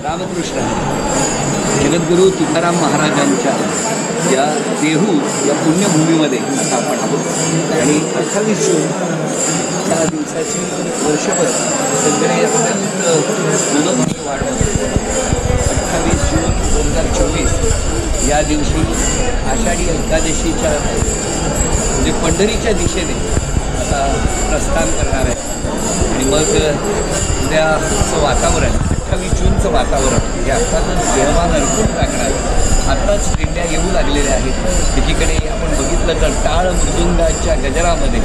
रामकृष्ण. जगद्गुरू तुकाराम महाराजांच्या या देहू या पुण्यभूमीमध्ये आता आपण आहोत. आणि अठ्ठावीस जून त्या दिवसाची वर्षभर सगळे अत्यंत मनोभावे वाढवत अठ्ठावीस जून दोन हजार चोवीस या दिवशी आषाढी एकादशीच्या म्हणजे पंढरीच्या दिशेने आता प्रस्थान करणार आहे. आणि मग उद्याचं वातावरण अठ्ठावीस जूनचं वातावरण. हे आत्ताच देहवान अर्पून टाकणार आत्ताच दिंड्या येऊ लागलेल्या आहेत. एकीकडे आपण बघितलं तर टाळ मृदुंगाच्या गजरामध्ये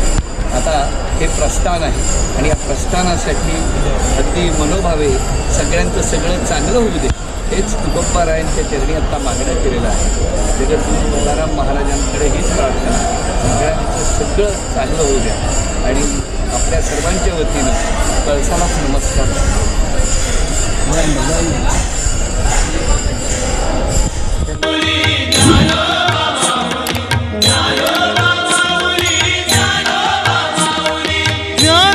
आता हे प्रस्थान आहे. आणि या प्रस्थानासाठी अगदी मनोभावे सगळ्यांचं सगळं चांगलं होऊ दे. हेच तुकोप्पारायांच्या चरणी आत्ता मागणं केलेलं आहे जगद्गुरू तुकाराम महाराजांकडे हीच प्रार्थना सगळ्यांचं सगळं चांगलं होऊ द्या. आणि आपल्या सर्वांच्या वतीनं कळसालाच नमस्कार.